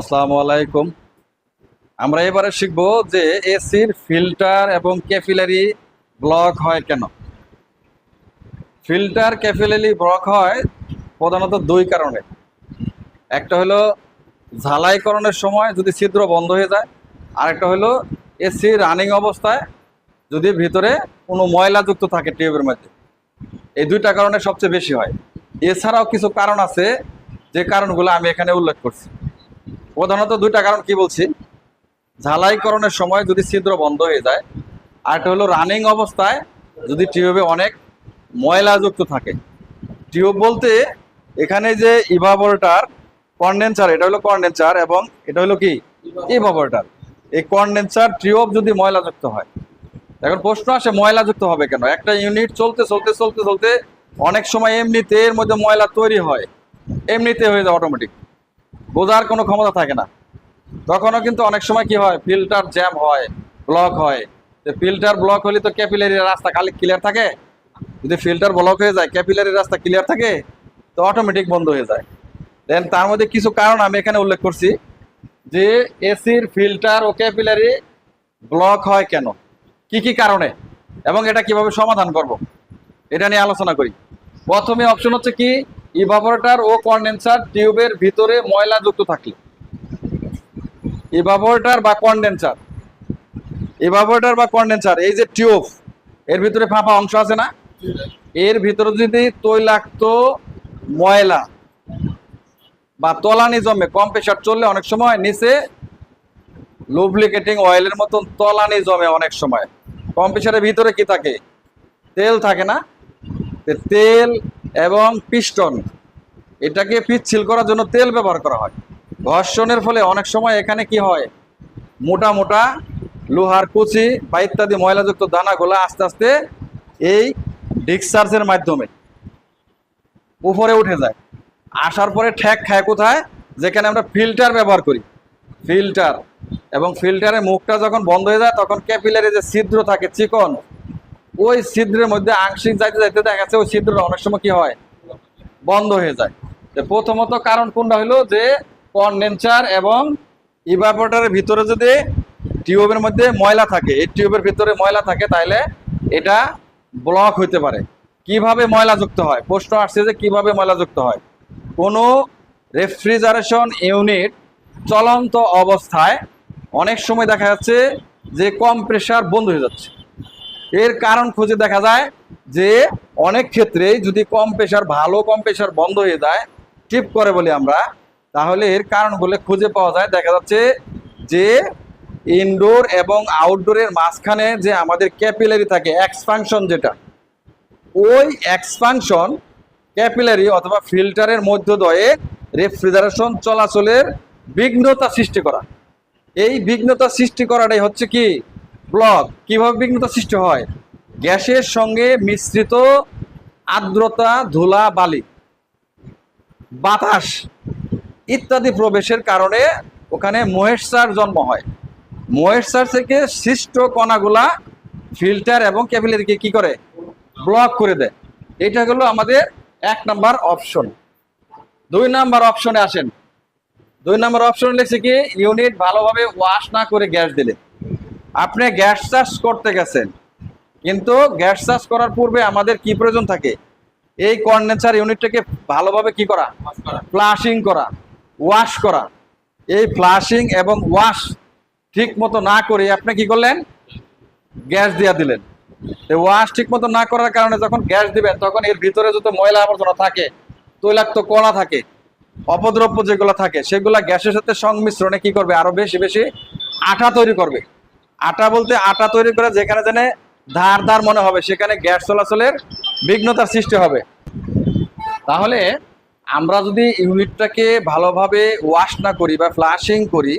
আসসালামু আলাইকুম। আমরা এবারে শিখব যে এসির ফিল্টার এবং ক্যাপিলারি ব্লক হয় কেন। ফিল্টার, ক্যাপিলারি ব্লক হয় প্রধানত দুই কারণে। একটা হলো ঝালাইকরণের সময় যদি ছিদ্র বন্ধ হয়ে যায়। আর একটা হলো এসি রানিং অবস্থায় যদি ভিতরে কোনো ময়লাযুক্ত থাকে টিউবের মধ্যে। এই দুইটা কারণে সবচেয়ে বেশি হয়। এছাড়াও কিছু কারণ আছে, যে কারণগুলো আমি এখানে উল্লেখ করছি। প্রধানত দুইটা কারণ কি বলছি? ঝালাইকরণের সময় যদি ছিদ্র বন্ধ হয়ে যায়, আর একটা হলো রানিং অবস্থায় যদি টিউবে অনেক ময়লাযুক্ত থাকে। টিউব বলতে এখানে যে ইভাবরেটার কন্ডেন্সার এটা হলো কন্ডেন্সার এবং এটা হলো কি? ইভাবরেটার এই কন্ডেন্সার টিউব যদি ময়লাযুক্ত হয়, এখন প্রশ্ন আসে ময়লাযুক্ত হবে কেন? একটা ইউনিট চলতে চলতে চলতে চলতে অনেক সময় এমনিতে এর মধ্যে ময়লা তৈরি হয়। এমনিতে হয়ে যায় অটোমেটিক বোঝার কোনো ক্ষমতা থাকে না। তখনও কিন্তু অনেক সময় কি হয় ফিল্টার জ্যাম হয় ব্লক হয়। ফিল্টার ব্লক হলে তো ক্যাপিলারি রাস্তা খালি ক্লিয়ার থাকে। যদি ফিল্টার ব্লক হয়ে যায় ক্যাপিলারি রাস্তা ক্লিয়ার থাকে, তো অটোমেটিক বন্ধ হয়ে যায়। দেন তার মধ্যে কিছু কারণ আমি এখানে উল্লেখ করছি, যে এসির ফিল্টার ও ক্যাপিলারি ব্লক হয় কেন? কি কি কারণে? এবং এটা কীভাবে সমাধান করব? এটা নিয়ে আলোচনা করি। প্রথমে অপশন হচ্ছে কি ইভাপোরেটর ও কন্ডেন্সার টিউবের ভিতরে ময়লা যুক্ত থাকলে। ইভাপোরেটর বা কন্ডেন্সার ইভাপোরেটর বা কনডেন্সার এই যে টিউব, এর ভিতরে ফাঁপা অংশ আছে না? এর ভিতরে যদি তৈলাক্ত ময়লা বা তলানি জমে কম প্রেশার চললে অনেক সময় নিচে লুব্লিকেটিং অয়েলের মতন তলানি জমে অনেক সময়। কম প্রেশারের ভিতরে কি থাকে? তেল থাকে না? তেল এবং পিস্টন। এটাকে পিচ্ছিল করার জন্য তেল ব্যবহার করা হয়। ঘর্ষণের ফলে অনেক সময় এখানে কি হয়? মোটা মোটা লোহার কুচি বা ইত্যাদি ময়লাযুক্ত দানাগুলো আস্তে আস্তে এই ডিসচার্জের মাধ্যমে উপরে উঠে যায়। আসার পরে ঠ্যাক খায় কোথায়? যেখানে আমরা ফিল্টার ব্যবহার করি। ফিল্টার। এবং ফিল্টারের মুখটা যখন বন্ধ হয়ে যায়, তখন ক্যাপিলারি যে ছিদ্র থাকে, চিকন ওই ছিদ্রের মধ্যে আংশিক যাইতে যাইতে দেখা যাচ্ছে ওই ছিদ্রটা অনেক সময় কি হয়? বন্ধ হয়ে যায়। প্রথমত কারণ কোনটা হলো যে কন্ডেন্সার এবং ইভাপোরেটরের ভিতরে যদি টিউবের মধ্যে ময়লা থাকে, এই টিউবের ভিতরে ময়লা থাকে তাহলে এটা ব্লক হইতে পারে। কীভাবে ময়লা যুক্ত হয়? প্রশ্ন আসছে যে কীভাবে ময়লা যুক্ত হয়? কোনো রেফ্রিজারেশন ইউনিট চলন্ত অবস্থায় অনেক সময় দেখা যাচ্ছে যে কম প্রেশার বন্ধ হয়ে যাচ্ছে। এর কারণ খুঁজে দেখা যায় যে অনেক ক্ষেত্রেই যদি কম প্রেশার ভালো কম প্রেশার বন্ধ হয়ে যায় টিপ করে বলি আমরা, তাহলে এর কারণগুলো খুঁজে পাওয়া যায়। দেখা যাচ্ছে যে ইনডোর এবং আউটডোরের মাঝখানে যে আমাদের ক্যাপিলারি থাকে এক্সপাংশন যেটা, ওই এক্সপাংশন ক্যাপিলারি অথবা ফিল্টারের মধ্যদয়ে রেফ্রিজারেশন চলাচলের বিঘ্নতা সৃষ্টি করা। এই বিঘ্নতা সৃষ্টি করাটাই হচ্ছে কি? ব্লক কীভাবে বিঘ্নতা সৃষ্টি হয়? গ্যাসের সঙ্গে মিশ্রিত আর্দ্রতা, ধুলা, বালি, বাতাস ইত্যাদি প্রবেশের কারণে ওখানে মহেশ্চার জন্ম হয়। মহেশ্চার থেকে সৃষ্ট কণাগুলা ফিল্টার এবং ক্যাপিলারিকে কি করে? ব্লক করে দেয়। এটা হলো আমাদের এক নাম্বার অপশন। দুই নাম্বার অপশনে আসেন। দুই নাম্বার অপশন লিখছে কি, ইউনিট ভালোভাবে ওয়াশ না করে গ্যাস দিলে। আপনি গ্যাস চার্জ করতে গেছেন। কিন্তু গ্যাস চার্জ করার পূর্বে আমাদের কি প্রয়োজন থাকে? এই কন্ডেন্সার ইউনিটটাকে ভালোভাবে কি করা? ফ্লাশিং করা, ওয়াশ করা। এই ফ্লাশিং এবং ওয়াশ ঠিক মতো না করে আপনি কি করলেন? গ্যাস দিয়া দিলেন। ওয়াশ ঠিক মতো না করার কারণে যখন গ্যাস দিবেন, তখন এর ভিতরে যত ময়লা আবর্জনা থাকে, তৈলাক্ত কণা থাকে, অপদ্রব্য যেগুলো থাকে, সেগুলো গ্যাসের সাথে সংমিশ্রণে কি করবে? আরও বেশি বেশি আঠা তৈরি করবে। আটা বলতে আটা তৈরি করে যেখানে যেখানে ধার ধার মনে হবে, সেখানে গ্যাস চলাচলের বিঘ্নতার সৃষ্টি হবে। তাহলে আমরা যদি ইউনিটটাকে ভালোভাবে ওয়াশ না করি বা ফ্লাশিং করি,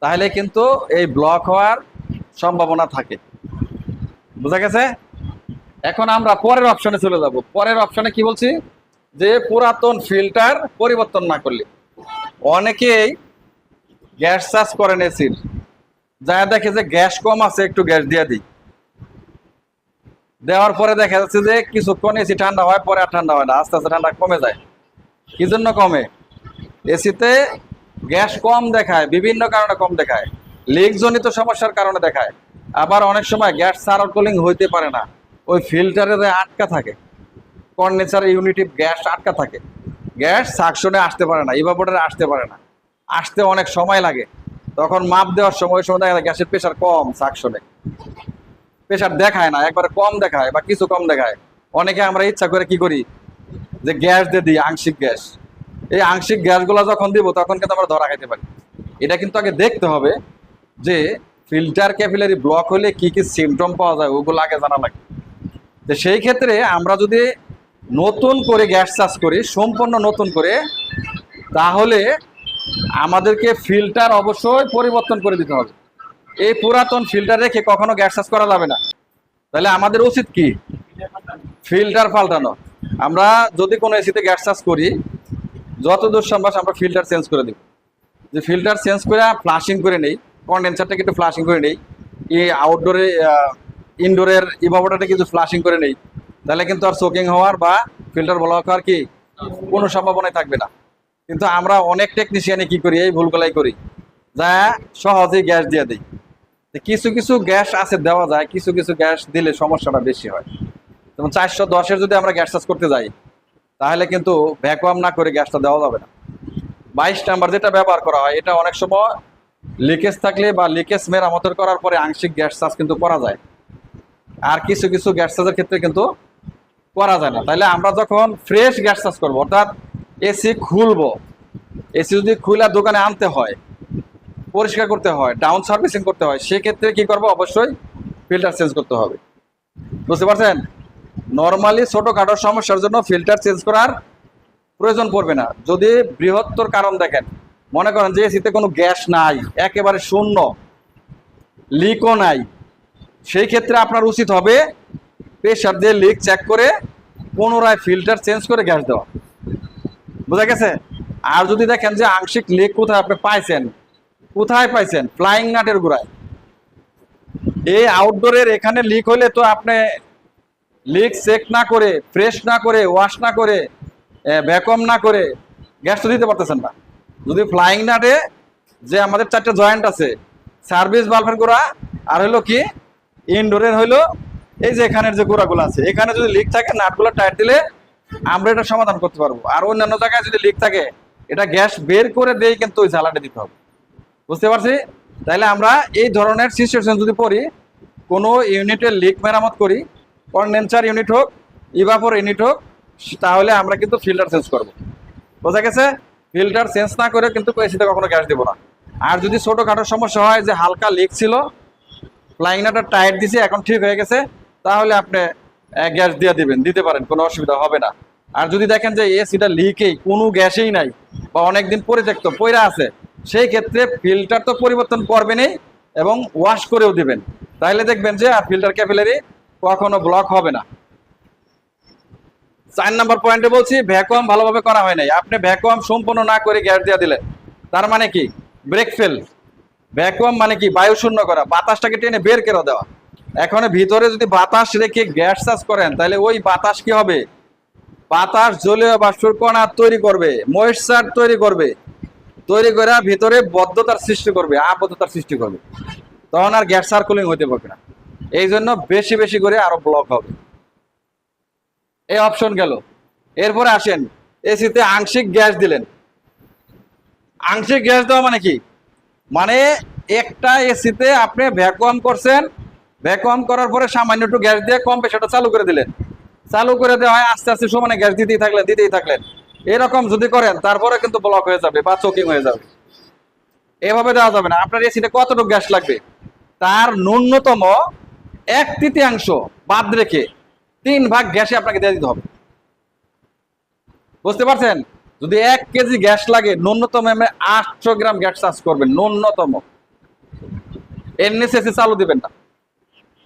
তাহলে কিন্তু এই ব্লক হওয়ার সম্ভাবনা থাকে। বুঝা গেছে? এখন আমরা পরের অপশনে চলে যাব। পরের অপশনে কি বলছি? যে পুরাতন ফিল্টার পরিবর্তন না করলে। অনেকেই গ্যাস চার্জ করেন এসির যা দেখে যে গ্যাস কম আছে, একটু গ্যাস দিয়ে দিই। দেওয়ার পরে দেখা যাচ্ছে যে কিছুক্ষণ এসি ঠান্ডা হয়, পরে আর ঠান্ডা হয় না, আস্তে আস্তে ঠান্ডা কমে যায়। কি জন্য কমে? এসিতে গ্যাস কম দেখায়, বিভিন্ন কারণে কম দেখায়। লিক জনিত সমস্যার কারণে দেখায়। আবার অনেক সময় গ্যাস সার্কুলিং হইতে পারে না। ওই ফিল্টারে আটকা থাকে কন্ডেন্সার ইউনিটি গ্যাস আটকা থাকে। গ্যাস সাকশনে আসতে পারে না ইভাপোটারে আসতে পারে না। আসতে অনেক সময় লাগে। তখন মাপ দেওয়ার সময় সময় দেখা যায় গ্যাসের প্রেশার কম সাকশনে প্রেশার দেখায় না, একবারে কম দেখায় বা কিছু কম দেখায়। অনেকে আমরা ইচ্ছা করে কি করি? যে গ্যাস দিয়ে দিই, আংশিক গ্যাস। এই আংশিক গ্যাসগুলো যখন দিব, তখন কিন্তু আমরা ধরা খাইতে পারি। এটা কিন্তু আগে দেখতে হবে যে ফিল্টার ক্যাপিলারি ব্লক হলে কি কি সিমটম পাওয়া যায়, ওগুলো আগে জানা লাগে তো সেই ক্ষেত্রে আমরা যদি নতুন করে গ্যাস চাষ করি, সম্পূর্ণ নতুন করে, তাহলে আমাদেরকে ফিল্টার অবশ্যই পরিবর্তন করে দিতে হবে। এই পুরাতন ফিল্টার রেখে কখনো গ্যাস চাষ করা যাবে না। তাহলে আমাদের উচিত কি? ফিল্টার পাল্টানো। আমরা যদি কোনো এসিতে গ্যাস চাষ করি, যত দূর সম্ভব আমরা ফিল্টার চেঞ্জ করে দিই যে ফিল্টার চেঞ্জ করে ফ্লাশিং করে নেই কন্ডেন্সারটাকে একটু ফ্লাশিং করে নেই, এই আউটডোরে ইনডোরের ইভাবোটাকে কিছু ফ্লাশিং করে নেই, তাহলে কিন্তু আর সোকিং হওয়ার বা ফিল্টার ব্লক হওয়ার কি কোনো সম্ভাবনাই থাকবে না। কিন্তু আমরা অনেক টেকনিশিয়ানে কি করি, এই ভুলগুলাই করি। যা সহজেই গ্যাস দিয়ে দিই। কিছু কিছু গ্যাস আছে দেওয়া যায়, কিছু কিছু গ্যাস দিলে সমস্যাটা বেশি হয়। যেমন চারশো দশের যদি আমরা গ্যাস চাষ করতে যাই, তাহলে কিন্তু ভ্যাকুয়াম না করে গ্যাসটা দেওয়া যাবে না। বাইশ নাম্বার যেটা ব্যবহার করা হয়, এটা অনেক সময় লিকেজ থাকলে বা লিকেজ মেরামতের করার পরে আংশিক গ্যাস চাষ কিন্তু করা যায়। আর কিছু কিছু গ্যাস চাষের ক্ষেত্রে কিন্তু করা যায় না। তাহলে আমরা যখন ফ্রেশ গ্যাস চাষ করব, অর্থাৎ এসি খুলবো। এসি যদি খুলে দোকানে আনতে হয়, পরিষ্কার করতে হয় ডাউন সার্ভিসিং করতে হয়, সেক্ষেত্রে কি করব? অবশ্যই ফিল্টার চেঞ্জ করতে হবে। বুঝতে পারছেন? নর্মালি ছোটোখাটো সমস্যার জন্য ফিল্টার চেঞ্জ করার প্রয়োজন পড়বে না। যদি বৃহত্তর কারণ দেখেন, মনে করেন যে এসিতে কোনো গ্যাস নাই, একেবারে শূন্য লিকও নাই, সেই ক্ষেত্রে আপনার উচিত হবে প্রেশার দিয়ে লিক চেক করে পুনরায় ফিল্টার চেঞ্জ করে গ্যাস দেওয়া। বোঝা গেছে? আর যদি দেখেন যে আংশিক লিক কোথায় আপনি পাইছেন, কোথায় পাইছেন? ফ্লাইং নাটের গোড়ায়। এই আউটডোরের এখানে লিক হলে তো আপনি লিক চেক না করে ফ্রেশ না করে ওয়াশ না করে ভ্যাকুয়াম না করে গ্যাস তো দিতে পারতেছেন না। যদি ফ্লাইং নাটে যে আমাদের চারটে জয়েন্ট আছে সার্ভিস বাল্বের গোড়া, আর হলো কি ইনডোরের হইল, এই যে এখানের যে গোড়াগুলো আছে, এখানে যদি লিক থাকে, নাটগুলো টাইট দিলে আমরা এটা সমাধান করতে পারব। আর অন্যান্য জায়গায় যদি লিক থাকে, এটা গ্যাস বের করে দিয়ে কিন্তু ওই জ্বালাটা দিতে হবে। বুঝতে পারছি? তাহলে আমরা এই ধরনের সিচুয়েশন যদি পড়ি কোনো ইউনিটের লিক মেরামত করি কন্ডেন্সার ইউনিট হোক ইভাপোর ইউনিট হোক, তাহলে আমরা কিন্তু ফিল্টার চেঞ্জ করব। বোঝা গেছে? ফিল্টার চেঞ্জ না করে কিন্তু এসিতে কখনো গ্যাস দেবো না। আর যদি ছোটোখাটো সমস্যা হয় যে হালকা লিক ছিল ফ্লাইংনাটা টাইট দিছে, এখন ঠিক হয়ে গেছে, তাহলে আপনি গ্যাস দিয়ে দিবেন, দিতে পারেন, কোনো অসুবিধা হবে না। আর যদি দেখেন যে এসিটা লিকেই কোনো গ্যাসেই নাই, বা অনেকদিন পরিত্যক্ত পয়রা আছে, সেই ক্ষেত্রে ফিল্টার তো পরিবর্তন করবেনই এবং ওয়াশ করেও দিবেন। তাহলে দেখবেন যে আর ফিল্টার ক্যাপিলারি কখনো ব্লক হবে না। চার নাম্বার পয়েন্টে বলছি ভ্যাকুয়াম ভালোভাবে করা হয় নাই। আপনি ভ্যাকুয়াম সম্পূর্ণ না করে গ্যাস দিয়ে দিলেন। তার মানে কি? ব্রেক ফেল ভ্যাকুয়াম মানে কি? বায়ু শূন্য করা। বাতাসটাকে টেনে বের করে দেওয়া। এখন ভিতরে যদি বাতাস রেখে গ্যাস চাষ করেন, তাহলে ওই বাতাস কি হবে? বাতাস জলীয় বাষ্পর কণা তৈরি করবে ময়েশ্চার তৈরি করবে। তৈরি করে ভিতরে বদ্ধতার সৃষ্টি করবে, আবদ্ধতার সৃষ্টি করবে। তখন আর গ্যাস সার্কুলিং হতে পারবে না। এই জন্য বেশি বেশি করে আরও ব্লক হবে। এই অপশন গেল। এরপরে আসেন, এসিতে আংশিক গ্যাস দিলেন। আংশিক গ্যাস দেওয়া মানে কি? মানে একটা এসিতে আপনি ভ্যাকুয়াম করছেন ভ্যাকুয়াম করার পরে সামান্য একটু গ্যাস দিয়ে কম সেটা চালু করে দিলেন। চালু করে দেওয়া হয় আস্তে আস্তে সমানে গ্যাস দিতেই থাকলেন দিতেই থাকলেন। এরকম যদি করেন, তারপরে কিন্তু ব্লক হয়ে যাবে বা চোকিং হয়ে যাবে। এভাবে দেওয়া যাবে না। আপনার এসিতে কতটুকু গ্যাস লাগবে? তার ন্যূনতম এক তৃতীয়াংশ বাদ রেখে তিন ভাগ গ্যাসে আপনাকে দিয়ে দিতে হবে। বুঝতে পারছেন? যদি এক কেজি গ্যাস লাগে, ন্যূনতম আটশো গ্রাম গ্যাস চার্জ করবেন, ন্যূনতম। এর নিচে চালু দিবেন না।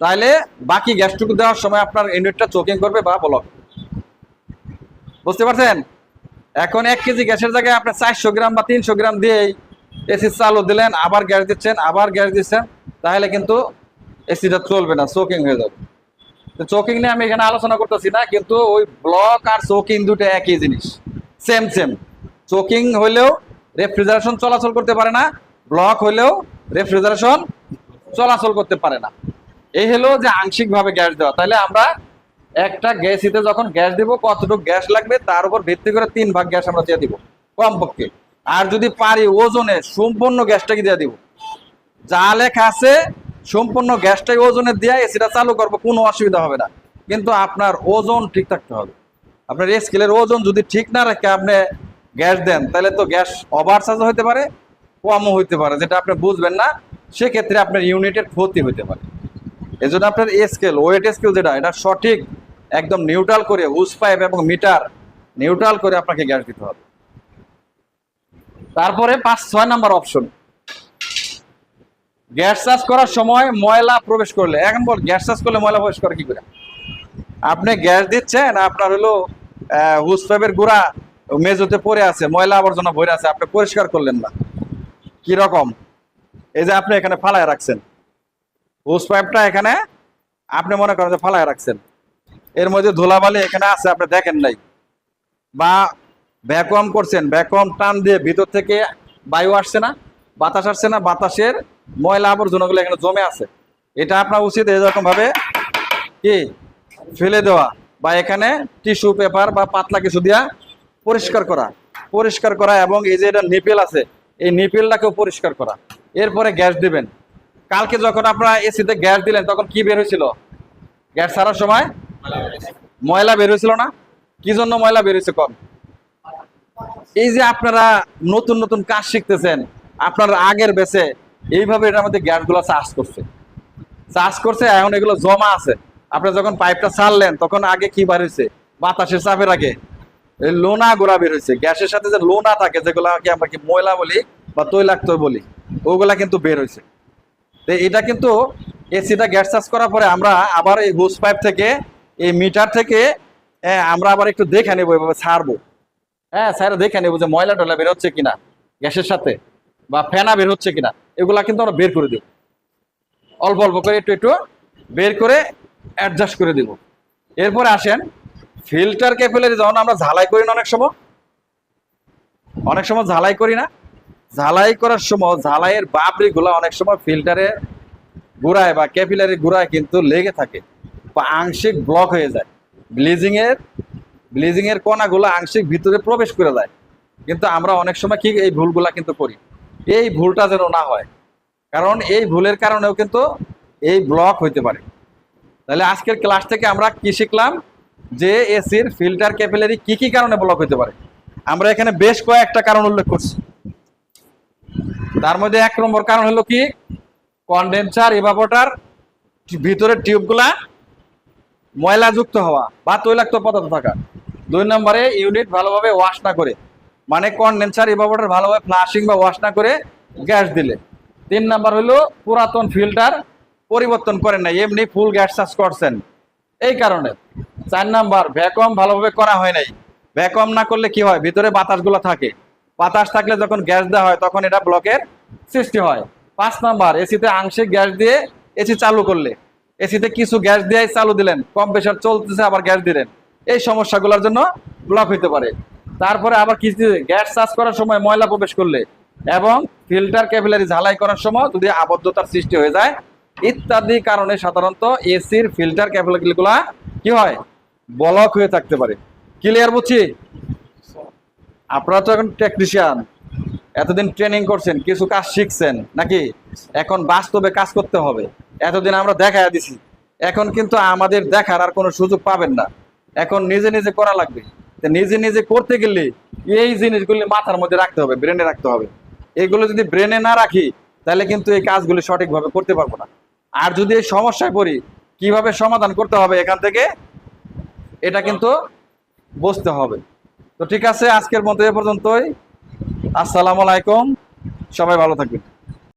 তাহলে বাকি গ্যাসটুকু দেওয়ার সময় আপনার ইউনিটটা চোকিং করবে বা ব্লক বুঝতে পারছেন? এখন এক কেজি গ্যাসের জায়গায় আপনি চারশো গ্রাম বা তিনশো গ্রাম দিয়েই এসি চালু দিলেন, আবার গ্যাস দিচ্ছেন, আবার গ্যাস দিচ্ছেন তাহলে কিন্তু এসিটা চলবে না, চোকিং হয়ে যাবে। চোকিং নিয়ে আমি এখানে আলোচনা করতেছি না, কিন্তু ওই ব্লক আর চোকিং দুটো একই জিনিস। সেম সেম চোকিং হইলেও রেফ্রিজারেশন চলাচল করতে পারে না ব্লক হইলেও রেফ্রিজারেশন চলাচল করতে পারে না। এই হলো যে আংশিকভাবে গ্যাস দেওয়া। তাহলে আমরা একটা গ্যাস গ্যাসিতে যখন গ্যাস দিব, কতটুকু গ্যাস লাগবে, তার উপর ভিত্তি করে তিন ভাগ গ্যাস আমরা দিয়ে দিব কমপক্ষে। আর যদি পারি ওজনে সম্পূর্ণ গ্যাসটাকে দিয়ে দিব। যা লেখা আছে, সম্পূর্ণ গ্যাসটাই ওজনে দিয়ে এসিটা চালু করব, কোনো অসুবিধা হবে না। কিন্তু আপনার ওজন ঠিক থাকতে হবে। আপনার স্কেলের ওজন যদি ঠিক না রাখে আপনি গ্যাস দেন, তাহলে তো গ্যাস ওভার চার্জ হতে পারে, কমও হইতে পারে, যেটা আপনি বুঝবেন না। সেক্ষেত্রে আপনার ইউনিটের ক্ষতি হতে পারে। এই জন্য আপনার স্কেল ওয়েট স্কেল যেটা, এটা সঠিক, একদম নিউট্রাল করে হুস পাইপ এবং মিটার নিউট্রাল করে আপনাকে গ্যাস দিতে হবে। তারপরে পাঁচ, ছয় নাম্বার অপশন গ্যাস চার্জ করার সময় ময়লা প্রবেশ করলে, এখন বল গ্যাস চার্জ করলে ময়লা প্রবেশ করে কি করে? আপনি গ্যাস দিচ্ছেন, আপনার হলো হুস পাইপের গুঁড়া মেজোতে পড়ে আছে, ময়লা আবর্জনা ভরে আছে, আপনি পরিষ্কার করলেন না। কি রকম? এই যে আপনি এখানে ফালায় রাখছেন। হুস পাইপটা এখানে আপনি মনে করেন যে ফালায় রাখছেন। এর মধ্যে ধুলাবালি এখানে আছে, আপনি দেখেন নাই। বা ভ্যাকুয়াম করছেন ভ্যাকুয়াম টান দিয়ে ভিতর থেকে বায়ু আসছে না, বাতাস আসছে না, বাতাসের ময়লা আবর্জনাগুলো এখানে জমে আছে। এটা আপনার উচিত এরকম ভাবে কি ফেলে দেওয়া বা এখানে টিস্যু পেপার বা পাতলা কিছু দিয়া পরিষ্কার করা। পরিষ্কার করা এবং এই যে এটা নিপেল আছে, এই নিপেলটাকেও পরিষ্কার করা। এরপরে গ্যাস দিবেন। কালকে যখন আপনারা এসিতে গ্যাস দিলেন, তখন কি বের হয়েছিল? গ্যাস ছাড়ার সময়? ময়লা বের হয়েছিল না? কি জন্য ময়লা বের হয়েছে কম এই যে আপনারা নতুন নতুন কাজ শিখতেছেন, আপনার আগের বেসে এইভাবে এটার মধ্যে গ্যাসগুলো চার্জ করছে। চার্জ করছে, এখন এগুলো জমা আছে। আপনি যখন পাইপটা ছাড়লেন, তখন আগে কি বার হয়েছে? বাতাসের চাপের আগে। লোনা গোড়া বের হয়েছে। গ্যাসের সাথে যে লোনা থাকে যেগুলো আমরা কি ময়লা বলি বা তৈলাক্ত বলি, ওগুলা কিন্তু বের হয়েছে। তো এটা কিন্তু এসিটা গ্যাস চার্জ করার পরে আমরা আবার এই হুস পাইপ থেকে, এই মিটার থেকে আমরা আবার একটু দেখে নেব, এভাবে ছাড়বো। হ্যাঁ স্যার দেখে নেব যে ময়লা টয়লা বের হচ্ছে কিনা, গ্যাসের সাথে, বা ফেনা বের হচ্ছে কিনা, এগুলা কিন্তু আমরা বের করে দেব। অল্প অল্প করে একটু একটু বের করে অ্যাডজাস্ট করে দেব। এরপরে আসেন ফিল্টার ক্যাপিলারি যখন আমরা ঝালাই করি না অনেক সময় অনেক সময় ঝালাই করি না ঝালাই করার সময় ঝালাইয়ের বাবরিগুলো অনেক সময় ফিল্টারে গুড়ায় বা ক্যাপিলারি গুড়ায় কিন্তু লেগে থাকে। বা আংশিক ব্লক হয়ে যায়। ব্লিজিং এর ব্লিজিং এর কণাগুলো আংশিক ভিতরে প্রবেশ করে যায়। কিন্তু আমরা অনেক সময় কি এই ভুলগুলা কিন্তু করি। এই ভুলটা যেন না হয়। কারণ এই ভুলের কারণেও কিন্তু এই ব্লক হইতে পারে। তাহলে আজকের ক্লাস থেকে আমরা কি শিখলাম? যে এসির ফিল্টার ক্যাপিলারি কি কি কারণে ব্লক হইতে পারে? আমরা এখানে বেশ কয়েকটা কারণ উল্লেখ করছি। তার মধ্যে এক নম্বর কারণ হলো কি? কন্ডেন্সার এভাপোটার ভিতরের টিউবগুলা ময়লাযুক্ত হওয়া বা তৈলাক্ত পদার্থ থাকা। দুই নম্বরে ইউনিট ভালোভাবে ওয়াশ না করে মানে কন্ডেন্সার এভাপোটার ভালোভাবে ফ্লাশিং বা ওয়াশ না করে গ্যাস দিলে। তিন নাম্বার হলো পুরাতন ফিল্টার পরিবর্তন করেন না এমনি ফুল গ্যাস চার্জ করছেন। এই কারণে চার নাম্বার ভ্যাকুয়াম ভালোভাবে করা হয় নাই। ভ্যাকুয়াম না করলে কি হয়? ভিতরে বাতাসগুলো থাকে। বাতাস থাকলে যখন গ্যাস দেওয়া হয়, তখন এটা ব্লকের সৃষ্টি হয়। পাঁচ নাম্বার, এসিতে আংশিক গ্যাস দিয়ে এসি চালু করলে। এসিতে কিছু গ্যাস দিয়ে চালু দিলেন, কম প্রেশার চলতেছে, আবার গ্যাস দিলেন। এই সমস্যাগুলোর জন্য ব্লক হইতে পারে। তারপরে আবার কিছু গ্যাস চার্জ করার সময় ময়লা প্রবেশ করলে এবং ফিল্টার ক্যাপিলারি ঝালাই করার সময় যদি আবদ্ধতার সৃষ্টি হয়ে যায়, ইত্যাদি কারণে সাধারণত এসির ফিল্টার ক্যাপিলারিগুলা কি হয়? ব্লক হয়ে থাকতে পারে। ক্লিয়ার বুঝছি? আপনারা তো এখন টেকনিশিয়ান এতদিন ট্রেনিং করছেন, কিছু কাজ শিখছেন, নাকি? এখন বাস্তবে কাজ করতে হবে। এতদিন আমরা দেখায় দিছি। এখন কিন্তু আমাদের দেখার আর কোনো সুযোগ পাবেন না। এখন নিজে নিজে করা লাগবে। নিজে নিজে করতে গেলে এই জিনিসগুলি মাথার মধ্যে রাখতে হবে ব্রেনে রাখতে হবে। এগুলো যদি ব্রেনে না রাখি, তাহলে কিন্তু এই কাজগুলি সঠিকভাবে করতে পারব না। আর যদি এই সমস্যায় পড়ি, কীভাবে সমাধান করতে হবে এখান থেকে, এটা কিন্তু বুঝতে হবে। তো ঠিক আছে আজকের মতো এ পর্যন্তই। আসসালামু আলাইকুম। সবাই ভালো থাকবেন।